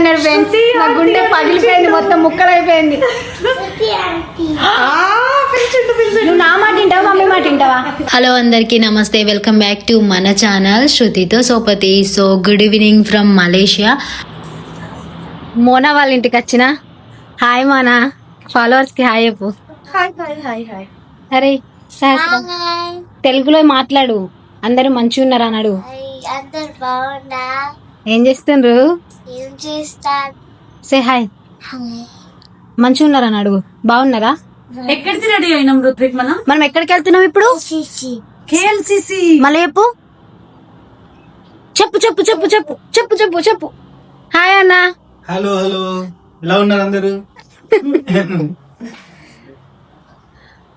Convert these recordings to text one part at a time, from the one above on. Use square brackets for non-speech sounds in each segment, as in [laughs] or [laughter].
అన్నాడు ఫ్రెండ్స్ నా గుండె పగిలిపోయింది మొత్తం ముక్కలు అయిపోయింది నువ్వు నా మాట వింటావా మమ్మీ మాట వింటావా? హలో అందరికీ నమస్తే. వెల్కమ్ బ్యాక్ టు మన ఛానల్ శృతితో సోపతి so good evening from Malaysia Mona వాళ్ళ ఇంటికి వచ్చిన? హాయ్ మోనా. ఫాలోవర్స్కి హాయ్ చెప్పు. హాయ్ హాయ్ హాయ్ హాయ్ అరే సహస్రం. తెలుగులో మాట్లాడు. అందరూ మంచిగా ఉన్నారు అన్నాడు అందరు బాగున్నా ఏం చేస్తుండ్రు? Say hi. మంచిగా ఉన్నారా అడుగు. బాగున్నారా? ఎక్కడికి రెడీ అయినాం రుత్విక్ మనం? మనం ఎక్కడికి వెళ్తున్నాం ఇప్పుడు కేఎల్సిసి మలేపు చెప్పు. చెప్పు చెప్పు చెప్పు చెప్పు చెప్పు చెప్పు హాయ్ అన్న. హలో హలో ఎలా ఉన్నారు అందరు?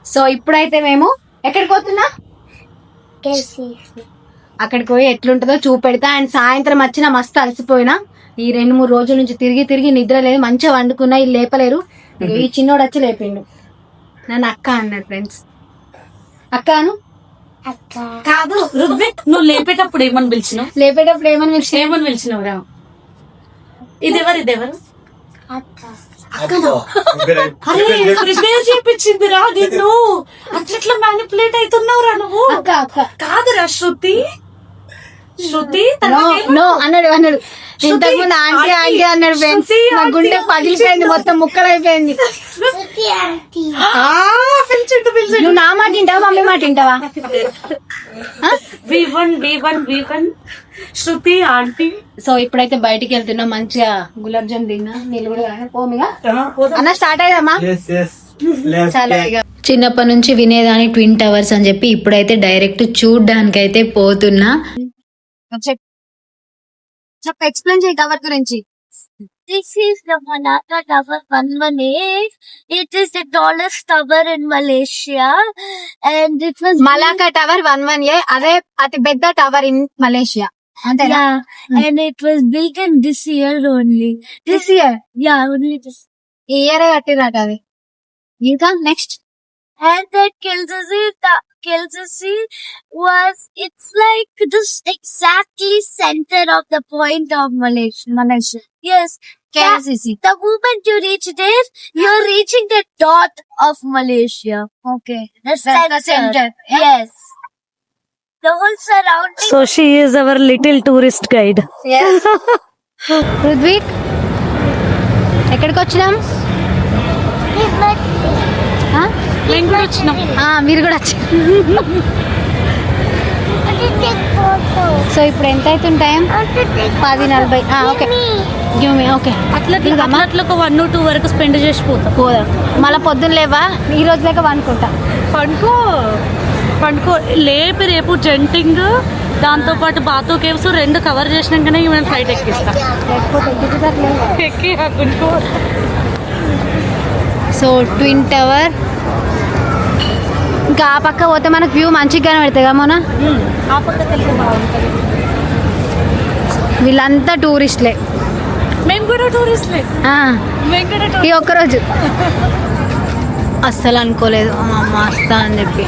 సో ఇప్పుడైతే మేము ఎక్కడికి పోతున్నా? కేఎల్సిసి అక్కడికి పోయి ఎట్లుంటుందో చూపెడతా. అండ్ సాయంత్రం వచ్చిన మస్తు అలసిపోయినా. ఈ రెండు మూడు రోజుల నుంచి తిరిగి తిరిగి నిద్ర లేదు. మంచిగా వండుకున్నా ఇది లేపలేరు. ఈ చిన్నోడు వచ్చి లేపిండు. నన్ను అక్క అన్నాడు ఫ్రెండ్స్. అక్కను అక్క. కాదు రుత్విక్ నువ్వు లేపేటప్పుడు ఏమని పిలిచినావు? లేపేటప్పుడు ఏమని ఏమని పిలిచినావురా ఇదెవరు ఇదెవరు అరే ప్రిపేర్ చేపించిందిరా నిన్ను? అట్లట్లా మ్యానిపులేట్ అవుతున్నావురా నువ్వు? అక్క అక్క. కాదురా శృతి. శృతి నో అన్నాడు అన్నాడు. ఇంతకుముందు ఆంటీ ఆంటీ అన్నాడు ఫ్రెండ్స్. నా గుండె పగిలిపోయింది మొత్తం ముక్కలు అయిపోయింది శృతి ఆంటీ. ఆ, పిలిచిండు పిలిచిండు నువ్వు నా మాట వింటావా మమ్మీ మాట వింటావా? V one V one V one. Shruti aunty. So ఇప్పుడైతే బయటికి వెళ్తున్నాం మంచిగా గులాబ్ జామ్ తిన్నా నీళ్ళు కూడా. పోమిగా అన్న స్టార్ట్ అయ్యామా? చాలా చిన్నప్పటి నుంచి వినేదాని ట్విన్ టవర్స్ అని చెప్పి ఇప్పుడైతే డైరెక్ట్ చూడ్డానికి అయితే పోతున్నా. చెప్ప ఎక్స్ప్లెయిన్ చేయి కవర్ గురించి This is the Malacca Tower 118. It is the tallest tower in Malaysia. And it was one one A అదే అతి పెద్ద టవర్ ఇన్ మలేషియా అంతేనా Yeah, and it was built in this year only. This year Yeah, only this. ఈ year కట్టిరట అది ఇంకా next And that Kilsasi, the Kilsasi was, it's like this exactly center of the point of Malaysia. Malaysia. Yes. KLCC The moment you reach there, you're reaching the dot of Malaysia. Okay The That's the center. center. Yes. The whole surrounding. So she is our little tourist guide [laughs] Rudvik ఎక్కడికి వచ్చినాం మేము కూడా వచ్చినాం. మీరు కూడా వచ్చి so ఇప్పుడు ఎంత అవుతుంది టైం పది నలభై. ఓకే. Give me okay. అట్లా? అట్లా ఒక వన్ టూ వరకు స్పెండ్ చేసిపోతాం. పోదాం. మళ్ళీ పొద్దున్న లేవా? ఈ రోజు లేక అనుకుంటా పండుకో పండుకో. లేపి రేపు జంటింగ్ దాంతో పాటు బాతు కేవ్స్ రెండు కవర్ చేసినాకనే మేము ఫ్లైట్ ఎక్కిస్తా. ఎక్కి సో ట్విన్ టవర్ ఇంకా ఆ పక్క పోతే మనకు వ్యూ మంచిగా కనబడుతుంది కదా ఆ బాగుంటుంది వీళ్ళంతా టూరిస్ట్లే మేము కూడా టూరిస్ట్లే ఆ, మేము కూడా ఈ ఒక్కరోజు. [laughs] అస్సలు అనుకోలేదు మా అమ్మ వస్తా అని చెప్పి.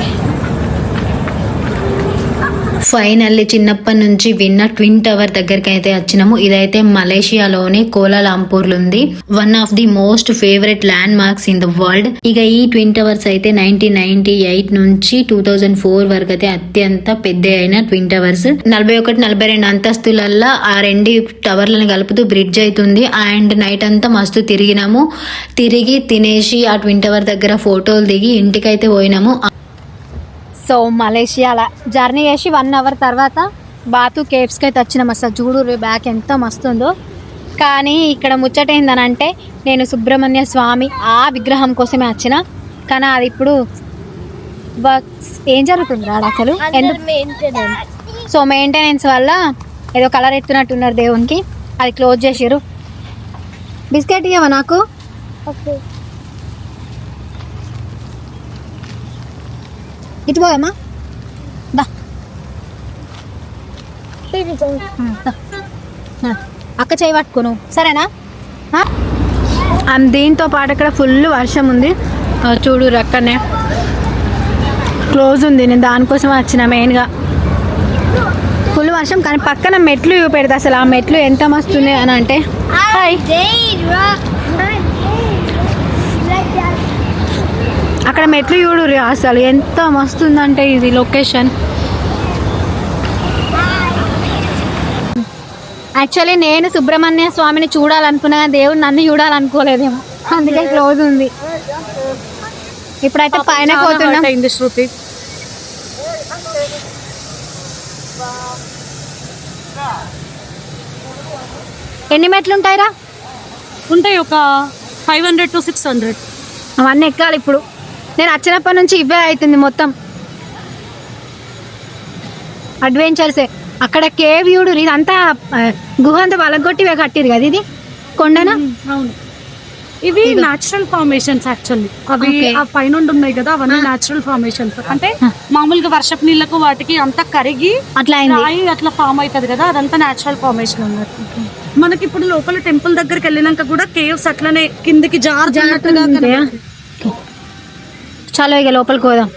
ఫైనల్లీ చిన్నప్పటి నుంచి విన్న ట్విన్ టవర్ దగ్గరికి అయితే వచ్చినాము. ఇదైతే మలేషియాలోని కోలాలంపూర్ ఉంది one of the most favourite landmarks in the world ఇక ఈ ట్విన్ టవర్స్ అయితే నైన్టీన్ నైన్టీ ఎయిట్ నుంచి టూ థౌజండ్ ఫోర్ వరకు అయితే అత్యంత పెద్ద అయిన ట్విన్ టవర్స్. నలభై ఒకటి నలభై రెండు అంతస్తులల్లో ఆ రెండు టవర్లను కలుపుతూ బ్రిడ్జ్ అవుతుంది అండ్ నైట్ అంతా మస్తు తిరిగినాము. తిరిగి తినేసి ఆ ట్విన్ టవర్ దగ్గర ఫోటోలు దిగి ఇంటికైతే పోయినాము. సో మలేషియాలో జర్నీ చేసి వన్ అవర్ తర్వాత బాతు కేవ్స్కి అయితే వచ్చినాం అసలు. చూడు బ్యాక్ ఎంత మస్తు ఉందో. కానీ ఇక్కడ ముచ్చట ఏందనంటే నేను సుబ్రహ్మణ్య స్వామి ఆ విగ్రహం కోసమే వచ్చిన. కానీ అది ఇప్పుడు ఏం జరుగుతుంది రాడు అసలు. సో మెయింటెనెన్స్ వల్ల ఏదో కలర్ ఎత్తున్నట్టున్నారు దేవునికి. అది క్లోజ్ చేసారు బిస్కెట్ ఇవ్వవా నాకు? Okay. ఇటు పోయమ్మా దా. అక్క చేయి పట్టుకోను. సరేనా? దీంతో పాటు ఇక్కడ ఫుల్ వర్షం ఉంది. చూడు రక్కనే. క్లోజ్ ఉంది. నేను దానికోసం వచ్చిన మెయిన్గా ఫుల్ వర్షం కానీ పక్కన మెట్లు పెడతా అసలు. ఆ మెట్లు ఎంత మస్తుంది అని అంటే. హాయ్ అక్కడ మెట్లు చూడు అసలు. ఎంత మస్తుందంటే ఇది లొకేషన్. యాక్చువల్లీ నేను సుబ్రహ్మణ్య స్వామిని చూడాలనుకున్నా కానీ దేవుడు నన్ను చూడాలనుకోలేదేమో. అందుకే క్లోజ్ ఉంది. ఇప్పుడైతే పైన పోతున్నాం. శృతి. ఎన్ని మెట్లు ఉంటాయిరా ఉంటాయి ఒక five hundred to six hundred అవన్నీ ఎక్కాలి ఇప్పుడు. నేను వచ్చినప్పటి నుంచి ఇవే అవుతుంది మొత్తం. అడ్వెంచర్సే అక్కడ కేవ్ చూడు ఇదంతా గుహ అంతా వలగొట్టి కట్టిరు కదా ఇది? కొండన? అవును. ఇవి న్యాచురల్ ఫార్మేషన్స్ యాక్చువల్లీ అవి. ఆ పైన ఉన్నాయి కదా అవన్నీ న్యాచురల్ ఫార్మేషన్స్ అంటే మామూలుగా వర్షపు నీళ్ళకు వాటికి అంతా కరిగి అట్లా రాయి అట్లా ఫామ్ అవుతుంది కదా అదంతా న్యాచురల్ ఫార్మేషన్ అన్నట్టు. మనకి ఇప్పుడు లోపల టెంపుల్ దగ్గరికి వెళ్ళినాక కూడా కేవ్స్ అట్లనే కిందికి జార్ ఉంటాయా? చాలా ఇక లోపలికి పోదాం.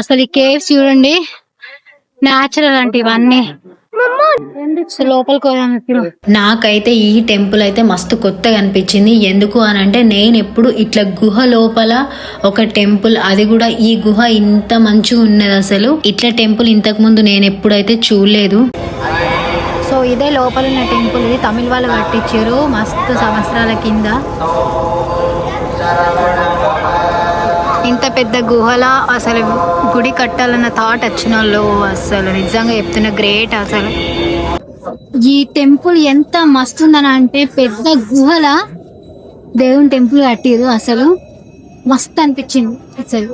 అసలు ఈ కేవ్స్ చూడండి న్యాచురల్ అంటే ఇవన్నీ. లోపలికి పోదాం ఇప్పుడు. నాకైతే ఈ టెంపుల్ అయితే మస్తు కొత్తగా అనిపించింది. ఎందుకు అని అంటే నేను ఎప్పుడు ఇట్లా గుహ లోపల ఒక టెంపుల్ అది కూడా ఈ గుహ ఇంత మంచిగా ఉన్నది అసలు. ఇట్లా టెంపుల్ ఇంతకు ముందు నేను ఎప్పుడైతే చూడలేదు. సో ఇదే లోపల ఉన్న టెంపుల్ ఇది తమిళ వాళ్ళు కట్టించారు మస్తు సంవత్సరాల కింద. ఇంత పెద్ద గుహల అసలు గుడి కట్టాలన్న థాట్ వచ్చిన వాళ్ళు అసలు నిజంగా చెప్తున్న గ్రేట్ అసలు. ఈ టెంపుల్ ఎంత మస్తుందని అంటే పెద్ద గుహల దేవుని టెంపుల్ కట్టిరు అసలు. మస్తు అనిపించింది అసలు.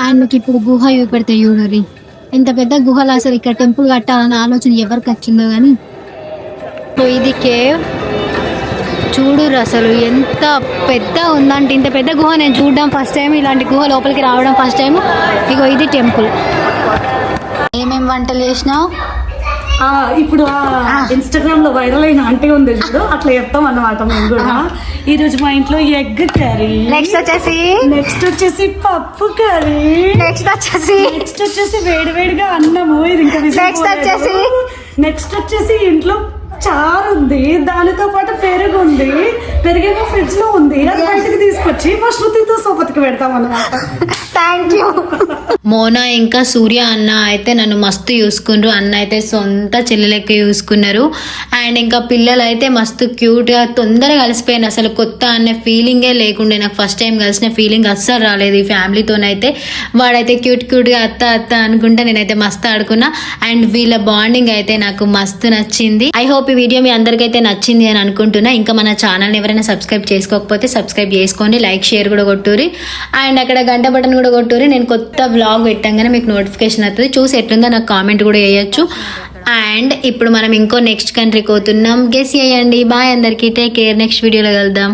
ఆయనకి ఇప్పుడు గుహ చూపెడితే చూడరి. ఇంత పెద్ద గుహలు అసలు ఇక్కడ టెంపుల్ కట్టాలన్న ఆలోచన ఎవరికి వచ్చిందో కానీ. సో ఇది కేవ్ చూడురు అసలు ఎంత పెద్ద ఉందంటే ఇంత పెద్ద గుహ నేను చూడడం ఫస్ట్ టైం ఇలాంటి గుహ లోపలికి రావడం ఫస్ట్ టైం ఇగో ఇది టెంపుల్ ఏమేమి వంటలు చేసినావు? ఇప్పుడు ఇన్స్టాగ్రామ్లో వైరల్ అయిన ఆంటీ ఉంది చూడు అట్లా చెప్తాం అన్నమాట మేము కూడా. ఈ రోజు మా ఇంట్లో ఎగ్ కర్రీ. నెక్స్ట్ వచ్చేసి? నెక్స్ట్ వచ్చేసి పప్పు కర్రీ. నెక్స్ట్ వచ్చేసి? నెక్స్ట్ వచ్చేసి వేడి వేడిగా అన్నము. ఇది ఇంకా Next వచ్చేసి? నెక్స్ట్ వచ్చేసి ఇంట్లో చారు ఉంది దానితో పాటు పెరుగుంది. పెరుగేమో ఫ్రిడ్జ్లో ఉంది. అది బయటకు తీసుకొచ్చి మా శృతితో సోపతికి పెడతాం అన్నమాట. థ్యాంక్ యూ మోనా ఇంకా సూర్య అన్న అయితే నన్ను మస్తు చూసుకున్నారు అన్న అయితే సొంత చెల్లెలెక్క చూసుకున్నారు. అండ్ ఇంకా పిల్లలు అయితే మస్తు క్యూట్గా తొందరగా కలిసిపోయాను అసలు కొత్త అనే ఫీలింగే లేకుండే. నాకు ఫస్ట్ టైం కలిసిన ఫీలింగ్ అస్సలు రాలేదు ఈ ఫ్యామిలీతోనైతే వాడైతే క్యూట్ క్యూట్గా అత్త అత్త అనుకుంటా నేనైతే మస్తు ఆడుకున్నా. అండ్ వీళ్ళ బాండింగ్ అయితే నాకు మస్తు నచ్చింది. ఐ హోప్ ఈ వీడియో మీ అందరికైతే నచ్చింది అని అనుకుంటున్నా. ఇంకా మన ఛానల్ని ఎవరైనా సబ్స్క్రైబ్ చేసుకోకపోతే సబ్స్క్రైబ్ చేసుకోండి లైక్ షేర్ కూడా కొట్టురి. అండ్ అక్కడ గంట బటన్ కూడా కొట్టురి. నేను కొత్త వ్లాగ్ పెట్టంగానే మీకు నోటిఫికేషన్ అవుతుంది చూసి ఎట్లుందో నాకు కామెంట్ కూడా వేయచ్చు. అండ్ ఇప్పుడు మనం ఇంకో నెక్స్ట్ కంట్రీకి పోతున్నాం. గెస్ చేయండి. బాయ్ అందరికీ. టేక్ కేర్ నెక్స్ట్ వీడియోలో కలుద్దాం.